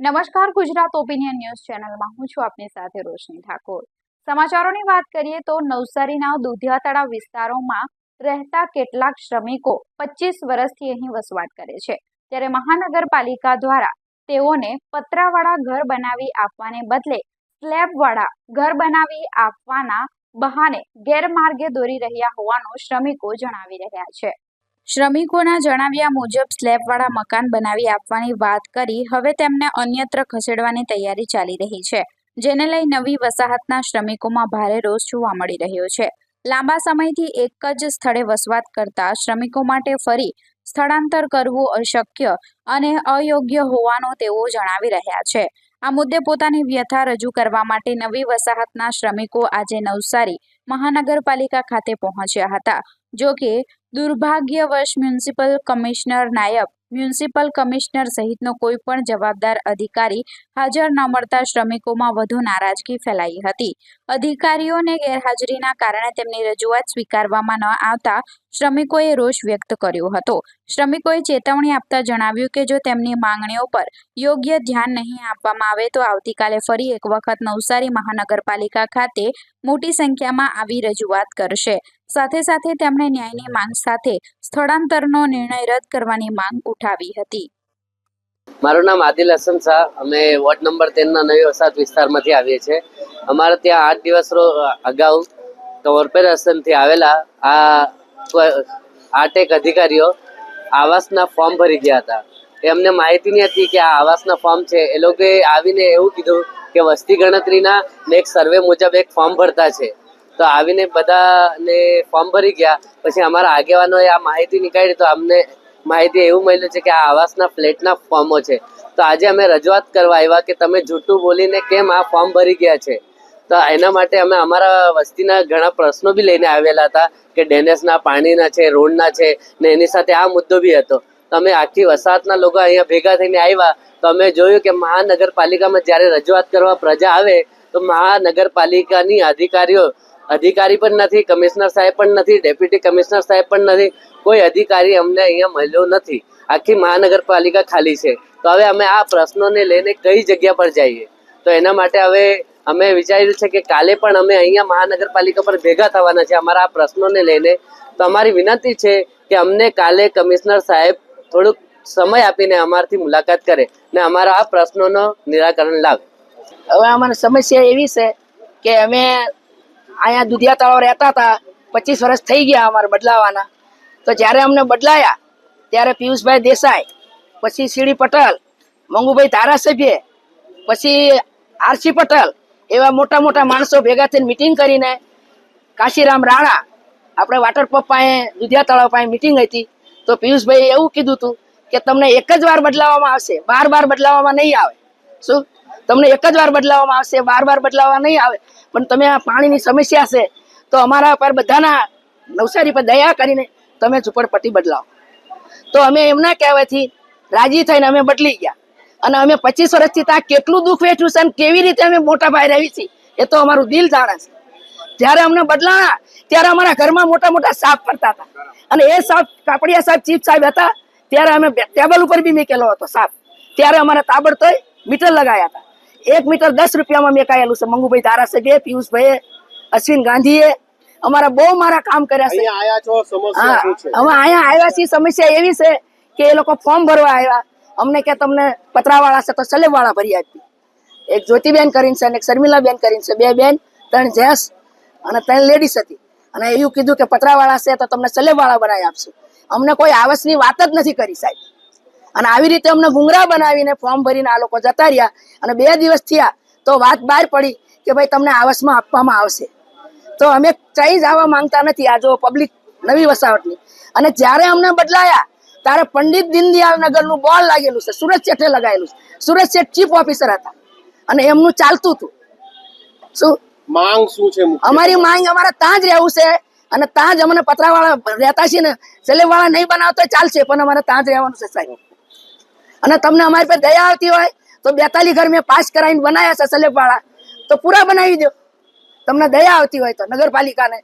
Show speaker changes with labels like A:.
A: નમસ્કાર, Gujarat opinion news ચેનલમાં. હું છું આપની સાથે રોશની ઠાકોર. સમાચારોની વાત કરીએ તો નવસારીના દુધિયા તળાવ વિસ્તારોમાં રહેતા કેટલાક શ્રમિકો પચીસ વર્ષથી અહીં વસવાટ કરે છે. ત્યારે મહાનગરપાલિકા દ્વારા તેઓને પતરાવાળા ઘર બનાવી આપવાને બદલે સ્લેબવાળા ઘર બનાવી આપવાના બહાને ગેરમાર્ગે દોરી રહ્યા હોવાનું શ્રમિકો જણાવી રહ્યા છે. શ્રમિકોના જણાવ્યા મુજબ સ્લેબવાળા મકાન બનાવી આપવાની વાત કરી, હવે તેમને અન્યત્ર ખસેડવાની તૈયારી ચાલી રહી છે, જેને લઈ નવી વસાહતના શ્રમિકોમાં ભારે રોષ જોવા મળી રહ્યો છે. લાંબા સમયથી એક જ સ્થળે વસવાટ કરતા શ્રમિકો માટે ફરી સ્થળાંતર કરવું અશક્ય અને અયોગ્ય હોવાનું તેઓ જણાવી રહ્યા છે. આ મુદ્દે પોતાની વ્યથા રજૂ કરવા માટે નવી વસાહતના શ્રમિકો આજે નવસારી મહાનગરપાલિકા ખાતે પહોંચ્યા હતા, જો કે દુર્ભાગ્યવશ મ્યુનિસિપલ કમિશનર નાયબ મ્યુનિસિપલ કમિશનર સહિતનો કોઈ પણ જવાબદાર અધિકારી હાજર ન મળતા શ્રમિકોમાં વધુ નારાજગી ફેલાઈ હતી. અધિકારીઓને ગેરહાજરીના કારણે તેમની રજૂઆત સ્વીકારવામાં ન આવતા શ્રમિકોએ રોષ વ્યક્ત કર્યો હતો. શ્રમિકોએ ચેતવણી આપતા જણાવ્યું કે જો તેમની માંગણીઓ પર યોગ્ય ધ્યાન નહીં આપવામાં આવે તો આવતીકાલે ફરી એક વખત નવસારી મહાનગરપાલિકા ખાતે મોટી સંખ્યામાં આવી રજૂઆત કરશે. સાથે સાથે તેમણે ન્યાયની માંગ સાથે સ્થળાંતરનો નિર્ણય રદ કરવાની માંગ ઉઠાવી હતી.
B: મારું નામ આદિલ હસન શાહ. અમે વોર્ડ નંબર તેરના નવી વસાહત વિસ્તારમાંથી આવીએ છીએ. અમારે ત્યાં આઠ દિવસ અગાઉ કોર્પોરેશનથી આવેલા આ આઠેક અધિકારીઓ આવાસના ફોર્મ ભરી ગયા હતા. એમને માહિતી નહીં હતી કે આ આવાસના ફોર્મ છે. એ લોકોએ આવીને એવું કીધું કે વસ્તી ગણતરીના એક સર્વે મુજબ એક ફોર્મ ભરતા છે. તો આવીને બધાને ફોર્મ ભરી ગયા. પછી અમારા આગેવાનોએ આ માહિતી નીકાળી તો અમને માહિતી એવું મળ્યું છે કે આ આવાસના ફ્લેટના ફોર્મો છે. તો આજે અમે રજૂઆત કરવા આવ્યા કે તમે જૂઠું બોલીને કેમ આ ફોર્મ ભરી ગયા છે? તો એના માટે અમે અમારા વસ્તીના ઘણા પ્રશ્નો બી લઈને આવેલા હતા કે ડેનેસના પાણીના છે, રોડના છે ને એની સાથે આ મુદ્દો બી હતો. તો અમે આખી વસાહતના લોકો અહીંયા ભેગા થઈને આવ્યા. તો અમે જોયું કે મહાનગરપાલિકામાં જ્યારે રજૂઆત કરવા પ્રજા આવે, તો મહાનગરપાલિકાની અધિકારીઓ, અધિકારી પણ નથી, કમિશનર સાહેબ પણ નથી, ડેપ્યુટી કમિશનર સાહેબ પણ નથી, કોઈ અધિકારી અમને અહીંયા મળ્યો નથી. આખી મહાનગરપાલિકા ખાલી છે. તો હવે અમે આ પ્રશ્નોને લઈને કઈ જગ્યા પર જઈએ? તો એના માટે હવે અમે વિચાર્યું છે કે કાલે પણ અમે અહીંયા મહાનગરપાલિકા પર ભેગા થવાના છે અમારા આ પ્રશ્નોને લઈને. તો અમારી વિનંતી છે કે અમને કાલે કમિશનર સાહેબ થોડુંક સમય આપીને અમારથી મુલાકાત કરે ને અમારા આ પ્રશ્નોનો નિરાકરણ લાવે.
C: હવે અમારે સમસ્યા એવી છે કે અમે અહીંયા દુધિયા તળાવ રહેતા હતા, પચીસ વર્ષ થઈ ગયા અમારે બદલાવાના. તો જ્યારે અમને બદલાયા, ત્યારે પિયુષભાઈ દેસાઈ, પછી સીડી પટેલ, મંગુભાઈ ધારાસભ્ય, પછી આરસી પટેલ એવા મોટા મોટા માણસો ભેગા થઈને મિટિંગ કરીને કાશીરામ રાણા, આપણે વોટર પંપ પાસે, દુધિયા તળાવ પાસે મિટિંગ હતી. તો પિયુષભાઈએ એવું કીધું હતું કે તમને એક જ વાર બદલાવવામાં આવશે, બાર બાર બદલાવવામાં નહીં આવે. શું? તમને એક જ વાર બદલાવવામાં આવશે, બાર બાર બદલાવવા નહીં આવે. પણ તમે આ પાણીની સમસ્યા છે, તો અમારા પર બધાના નવસારી પર દયા કરીને તમે ઝુંપડપટ્ટી બદલાવો. તો અમે એમના કહેવાથી રાજી થઈને અમે બદલી ગયા. અને અમે પચીસ વર્ષથી ત્યાં કેટલું દુઃખ વેઠ્યું છે અને કેવી રીતે અમે મોટા ભાઈ રહી છીએ એ તો અમારું દિલ જાણે છે. જ્યારે અમને બદલાણા ત્યારે અમારા ઘરમાં મોટા મોટા સાપ ફરતા હતા. અને એ સાપ કાપડિયા સાહેબ ચીફ સાહેબ હતા ત્યારે અમે ટેબલ ઉપર બી મેકેલો હતો સાપ. ત્યારે અમારે તાબડતોય મીટર લગાયા હતા. એક મીટર દસ રૂપિયામાં મેકાયેલું છે. મંગુભાઈ ધારાસભ્ય પિયુષભાઈએ અશ્વિન ગાંધીએ અમારા બહુ મારા કામ કર્યા છે? હવે અહીંયા આવ્યા છીએ સમસ્યા એવી છે કે એ લોકો ફોર્મ ભરવા આવ્યા. અમને કે તમને પતરાવાળા છે તો સલેબવાળા ભરી આપી. એક જ્યોતિબેન કરીને છે અને એક શર્મિલાબેન કરીને છે. બે બેન, ત્રણ જેન્ટ્સ અને ત્રણ લેડીઝ હતી. અને એવું કીધું કે પતરાવાળા છે તો તમને સલેબવાળા બનાવી આપશું. અમને કોઈ આવસની વાત જ નથી કરી સાહેબ. અને આવી રીતે અમને ગુંગરા બનાવીને ફોર્મ ભરીને આ લોકો જતા રહ્યા. અને બે દિવસ થયા તો વાત બહાર પડી કે ભાઈ તમને આવસમાં આપવામાં આવશે. તો અમે ક્યાંય જવા માંગતા નથી. આ જો પબ્લિક નવી વસાવટની અને જ્યારે અમને બદલાયા ત્યારે પંડિત દીનદયાળ નગરનું બોર્ડ લાગેલું છે. સુરજ શેઠે લગાવેલું છે. સુરજ શેઠ ચીફ ઓફિસર હતા. અને એમનું ચાલતું હતું. શું?
D: માંગ શું છે
C: અમારી માંગ અમારે ત્યાં જ રહેવું છે. અને ત્યાં જ અમને પતરાવાળા રહેતા છે ને સલેબવાળા નહીં બનાવતો ચાલશે પણ અમારે ત્યાં જ રહેવાનું છે સાહેબ. અને તમને અમારી પાસે દયા આવતી હોય તો બેતાલી ઘર મેં પાસ કરાવીને બનાવ્યા છે સલેબવાળા. તો પૂરા બનાવી દો તમને દયા આવતી હોય તો નગરપાલિકાને.